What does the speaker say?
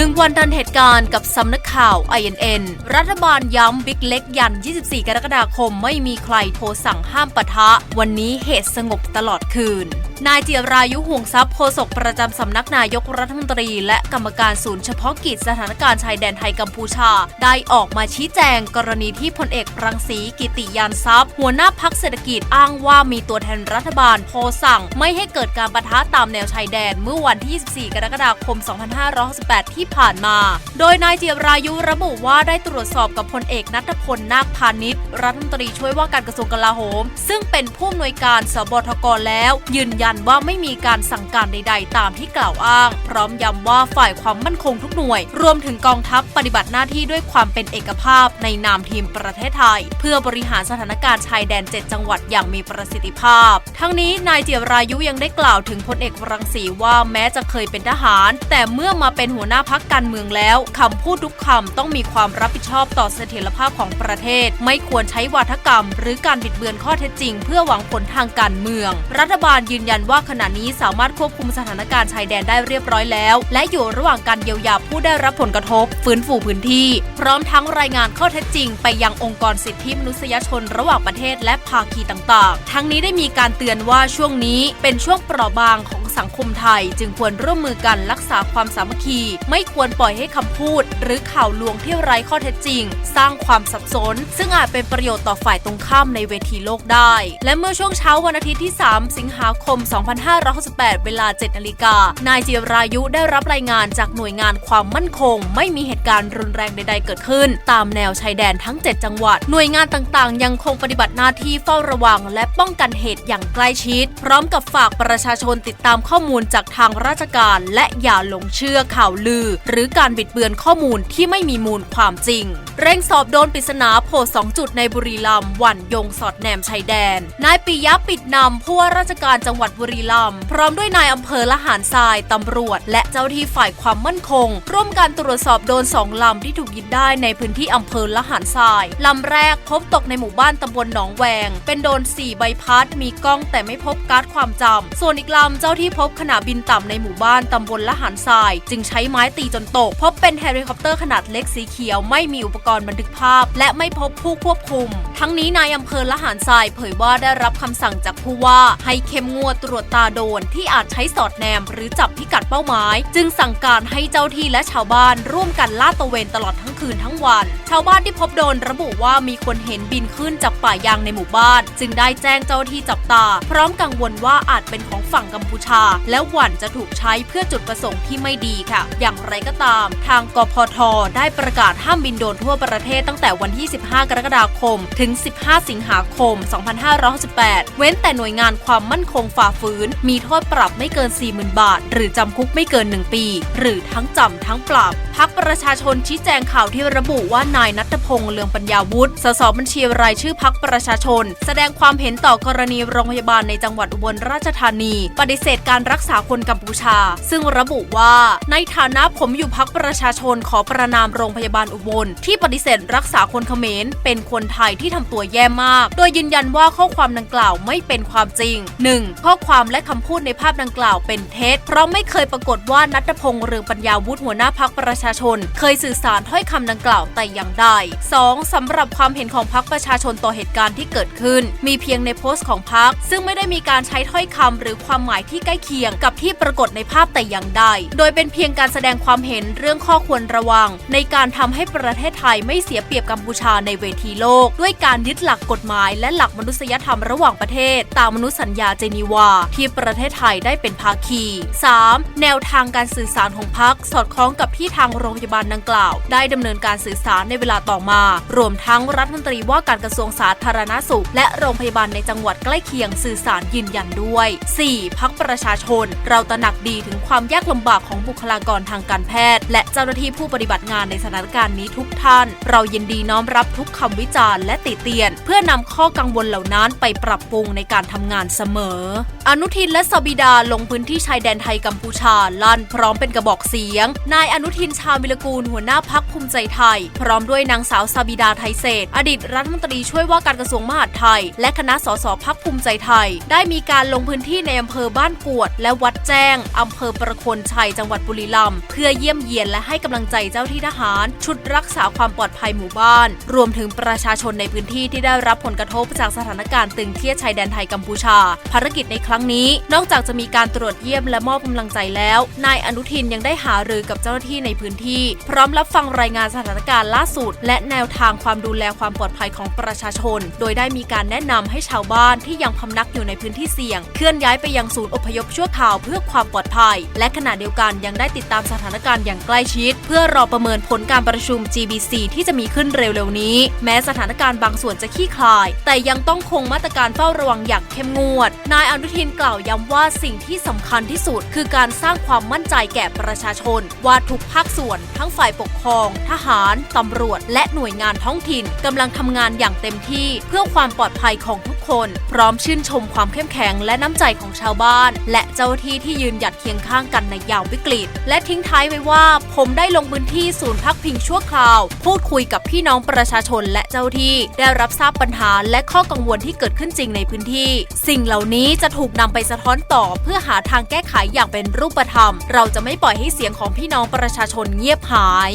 หนึ่งวันทันเหตุการณ์กับสำนักข่าว INN รัฐบาลย้ำบิ๊กเล็กยัน 24 กรกฎาคมไม่มีใครโทรสั่งห้ามปะทะ วันนี้เหตุสงบตลอดคืน นายเจียรายุห่วงทรัพย์โฆษกประจำสำนักนายกรัฐมนตรี และกรรมการศูนย์เฉพาะกิจสถานการณ์ชายแดนไทยกัมพูชา ได้ออกมาชี้แจงกรณีที่พลเอกรังสีกิติยานทรัพย์ หัวหน้าพักเศรษฐกิจอ้างว่ามีตัวแทนรัฐบาลโทรสั่ง ไม่ให้เกิดการปะทะตามแนวชายแดนเมื่อวันที่ 24 กรกฎาคม 2568 ที่ผ่านมา โดยนายเจียรายุระบุว่าได้ตรวจสอบกับพลเอกนัทพลนาคพาณิชย์รัฐมนตรีช่วยว่าการกระทรวงกลาโหม ซึ่งเป็นผู้อำนวยการสบทกแล้ว ยืนยันว่าไม่มีการสั่งการใด ๆ ตามที่กล่าวอ้าง พร้อมย้ำว่าฝ่ายความมั่นคงทุกหน่วย รวมถึงกองทัพปฏิบัติหน้าที่ด้วยความเป็นเอกภาพในนามทีมประเทศไทย เพื่อบริหารสถานการณ์ชายแดน 7 จังหวัดอย่างมีประสิทธิภาพ ทั้งนี้นายเจียรายุยังได้กล่าวถึงพลเอกรังสีว่าแม้จะเคยเป็นทหาร แต่เมื่อมาเป็นหัวหน้าพักการเมืองแล้วคำพูดทุกคำต้องมีความรับผิดชอบต่อเสถียรภาพของประเทศ ไม่ควรใช้วาทกรรม หรือการบิดเบือนข้อเท็จจริง เพื่อหวังผลทางการเมือง รัฐบาลยืนยันว่าขณะนี้สามารถควบคุมสถานการณ์ชายแดนได้เรียบร้อยแล้ว และอยู่ระหว่างการเยียวยาผู้ได้รับผลกระทบ ฟื้นฟูพื้นที่ พร้อมทั้งรายงานข้อเท็จจริง ไปยังองค์กรสิทธิมนุษยชนระหว่างประเทศและภาคีต่างๆ ทั้งนี้ได้มีการเตือนว่าช่วงนี้เป็นช่วงเปราะบางของ สังคมไทย จึงควรร่วมมือกันรักษาความสามัคคี ไม่ควรปล่อยให้คำพูด หรือข่าวลวงที่ไร้ข้อเท็จจริง สร้างความสับสน ซึ่งอาจเป็นประโยชน์ต่อฝ่ายตรงข้ามในเวทีโลกได้ และเมื่อช่วงเช้าวันอาทิตย์ที่ 3 สิงหาคม 2568 เวลา 7นาฬิกานายจิรายุได้รับรายงานจากหน่วยงานความมั่นคง ไม่มีเหตุการณ์รุนแรงใด ๆ เกิดขึ้น ตามแนวชายแดนทั้ง 7 จังหวัด หน่วยงานต่างๆ ยังคงปฏิบัติหน้าที่เฝ้าระวัง และป้องกันเหตุอย่างใกล้ชิด พร้อมกับฝากประชาชนติดตามข้อมูลจากทางราชการ และอย่าหลงเชื่อข่าวลือ หรือการบิดเบือนข้อมูลที่ไม่มีมูลความจริง เร่งสอบโดนปริศนาโผล่สองจุดในบุรีรัมย์หวันยงสอดแนมชายแดน นายปิยะปิดนำผู้ว่าราชการจังหวัดบุรีรัมย์พร้อมด้วยนายอำเภอละหารทรายตำรวจ และเจ้าที่ฝ่ายความมั่นคง ร่วมการตรวจสอบโดนสองลำที่ถูกยึดได้ในพื้นที่อำเภอละหารทรายลำแรกพบตกในหมู่บ้านตำบลหนองแวง เป็นโดน4ใบพัดมีกล้องแต่ไม่พบการ์ดความจำส่วนอีกลำเจ้าที่พบขณะบินต่ำในหมู่บ้านตำบลละหารทราย จึงใช้ไม้ตีจนตก พบเป็นเฮลิคอปเตอร์ขนาดเล็กสีเขียว ไม่มีอุปกรณ์บันทึกภาพ และไม่พบผู้ควบคุม ทั้งนี้นายอำเภอละหารทรายเผยว่าได้รับคำสั่งจากผู้ว่า ให้เข้มงวดตรวจตาโดนที่อาจใช้สอดแนม หรือจับพิกัดเป้าหมาย จึงสั่งการให้เจ้าที่และชาวบ้านร่วมกันลาดตระเวนตลอดทั้งคืนทั้งวัน ชาวบ้านที่พบโดนระบุว่ามีคนเห็นบินขึ้นจากป่ายางในหมู่บ้าน จึงได้แจ้งเจ้าที่จับตา พร้อมกังวลว่าอาจเป็นของฝั่งกัมพูชาา และหวั่นจะถูกใช้เพื่อจุดประสงค์ที่ไม่ดีค่ะ อย่างไรก็ตาม ทางกพท ได้ประกาศห้ามบินโดรนทั่วประเทศตั้งแต่วันที่ 15 กรกฎาคม ถึง 15 สิงหาคม 2568 เว้นแต่หน่วยงานความมั่นคงฝ่าฝืน มีโทษปรับไม่เกิน 40,000 บาท หรือจำคุกไม่เกิน 1 ปี หรือทั้งจำทั้งปรับ พักประชาชนชี้แจงข่าวที่ระบุว่านายนัทพงษ์เลืองปัญญาวุฒิ สสบัญชีรายชื่อพักประชาชน แสดงความเห็นต่อกรณีโรงพยาบาลในจังหวัดอุบลราชธานี ปฏิเสธการรักษาคนกัมพูชา ซึ่งระบุว่า ในฐานะผมอยู่พักประชาชนขอประนามโรงพยาบาลอุบล ที่ปฏิเสธรักษาคนเขมร เป็นคนไทยที่ทำตัวแย่มาก โดยยืนยันว่าข้อความดังกล่าวไม่เป็นความจริง 1. ข้อความและคำพูดในภาพดังกล่าวเป็นเท็จ เพราะไม่เคยปรากฏว่านัทพงษ์เรืองปัญญาวุฒิหัวหน้าพักประชาชน เคยสื่อสารถ้อยคำดังกล่าวแต่อย่างใด 2. สำหรับความเห็นของพักประชาชนต่อเหตุการณ์ที่เกิดขึ้น มีเพียงในโพสต์ของพักซึ่งไม่ได้มีการใช้ถ้อยคำหรือความหมายที่ใกล้เคียงกับที่ปรากฏในภาพแต่อย่างใด โดยเป็นเพียงการแสดงความเห็นเรื่องข้อควรระวัง ในการทำให้ประเทศไทยไม่เสียเปรียบกัมพูชาในเวทีโลก ด้วยการยึดหลักกฎหมาย และหลักมนุษยธรรมระหว่างประเทศ ตามมนุษยสัญญาเจนีวา ที่ประเทศไทยได้เป็นภาคี 3. แนวทางการสื่อสารของพักสอดคล้องกับที่ทางโรงพยาบาลดังกล่าว ได้ดำเนินการสื่อสารในเวลาต่อมา รวมทั้งรัฐมนตรีว่าการกระทรวงสาธารณสุข และโรงพยาบาลในจังหวัดใกล้เคียงสื่อสารยืนยันด้วย 4. พักประชาชน เราตระหนักดีถึงความยากลำบากของบุคลากรทางการแพทย์ และเจ้าหน้าที่ผู้ปฏิบัติงานในสถานการณ์นี้ทุกท่าน เรายินดีน้อมรับทุกคำวิจารณ์และติเตียน เพื่อนำข้อกังวลเหล่านั้นไปปรับปรุงในการทำงานเสมอ อนุทินและสบิดาลงพื้นที่ชายแดนไทยกัมพูชาลั่นพร้อมเป็นกระบอกเสียง นายอนุทินชาญวิรกูลหัวหน้าพักภูมิใจไทย พร้อมด้วยนางสาวสบิดาไทยเศษ อดีตรัฐมนตรีช่วยว่าการกระทรวงมหาดไทย และคณะสสพักภูมิใจไทย ได้มีการลงพื้นที่ในอำเภอบ้านกววจและวัดแจ้ง อำเภอประโคนชัยจังหวัดบุรีรัมย์เพื่อเยี่ยมเยียนและให้กำลังใจเจ้าที่ทหาร ชุดรักษาความปลอดภัยหมู่บ้าน รวมถึงประชาชนในพื้นที่ที่ได้รับผลกระทบจากสถานการณ์ตึงเครียดชายแดนไทยกัมพูชา ภารกิจในครั้งนี้ นอกจากจะมีการตรวจเยี่ยมและมอบกำลังใจแล้ว นายอนุทินยังได้หารือกับเจ้าหน้าที่ในพื้นที่ พร้อมรับฟังรายงานสถานการณ์ล่าสุด และแนวทางความดูแลความปลอดภัยของประชาชน โดยได้มีการแนะนำให้ชาวบ้านที่ยังพำนักอยู่ในพื้นที่เสี่ยง เคลื่อนย้ายไปยังศูนย์อพยพชั่วคราวเพื่อความปลอดภัย และขณะเดียวกันยังได้ติดตามสถานการณ์อย่างใกล้ชิด เพื่อรอประเมินผลการประชุม GBC ที่จะมีขึ้นเร็วๆนี้ แม้สถานการณ์บางส่วนจะขี้คลาย แต่ยังต้องคงมาตรการเฝ้าระวังอย่างเข้มงวด นายอนุทินกล่าวย้ำว่าสิ่งที่สำคัญที่สุด คือการสร้างความมั่นใจแก่ประชาชน ว่าทุกภาคส่วน ทั้งฝ่ายปกครอง ทหารตำรวจ และหน่วยงานท้องถิ่นกำลังทำงานอย่างเต็มที่ เพื่อความปลอดภัยของทุก คน พร้อมชื่นชมความเข้มแข็งและน้ำใจของชาวบ้าน และเจ้าที่ที่ยืนหยัดเคียงข้างกันในยามวิกฤต และทิ้งท้ายไว้ว่า ผมได้ลงพื้นที่ศูนย์พักพิงชั่วคราว พูดคุยกับพี่น้องประชาชนและเจ้าที่ได้รับทราบปัญหาและข้อกังวลที่เกิดขึ้นจริงในพื้นที่ สิ่งเหล่านี้จะถูกนำไปสะท้อนต่อเพื่อหาทางแก้ไขอย่างเป็นรูปธรรม เราจะไม่ปล่อยให้เสียงของพี่น้องประชาชนเงียบหาย